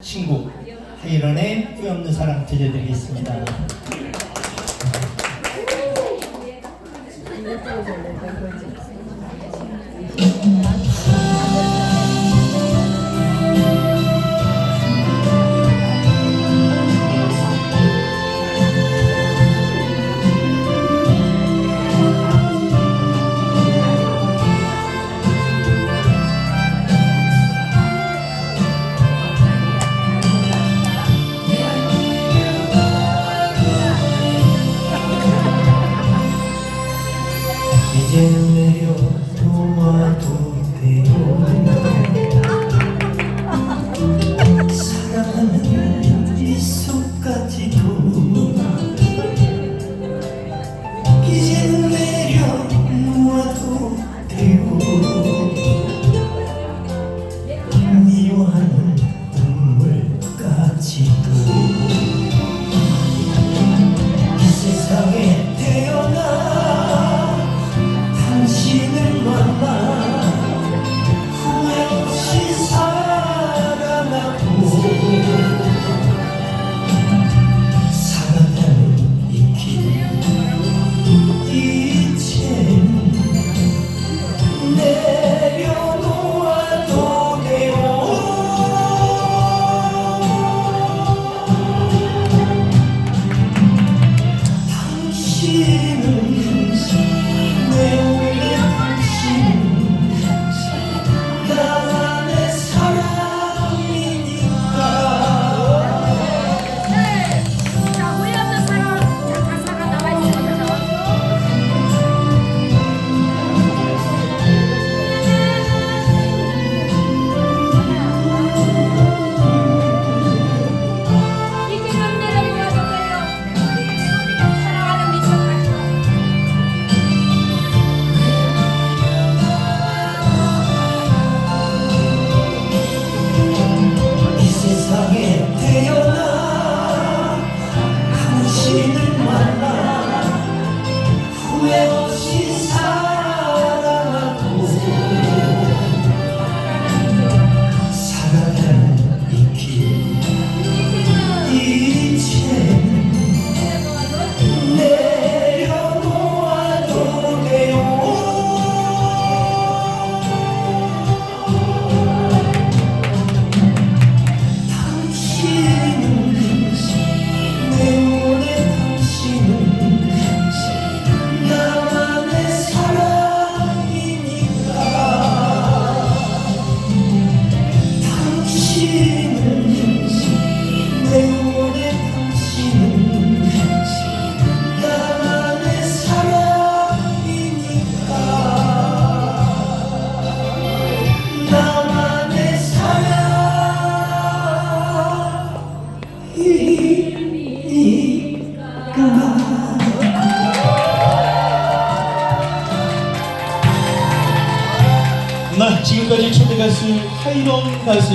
친구 헤이런의 끝없는 사랑 들려드리겠습니다. 네. 지금까지 초대 가수 하이런 가수.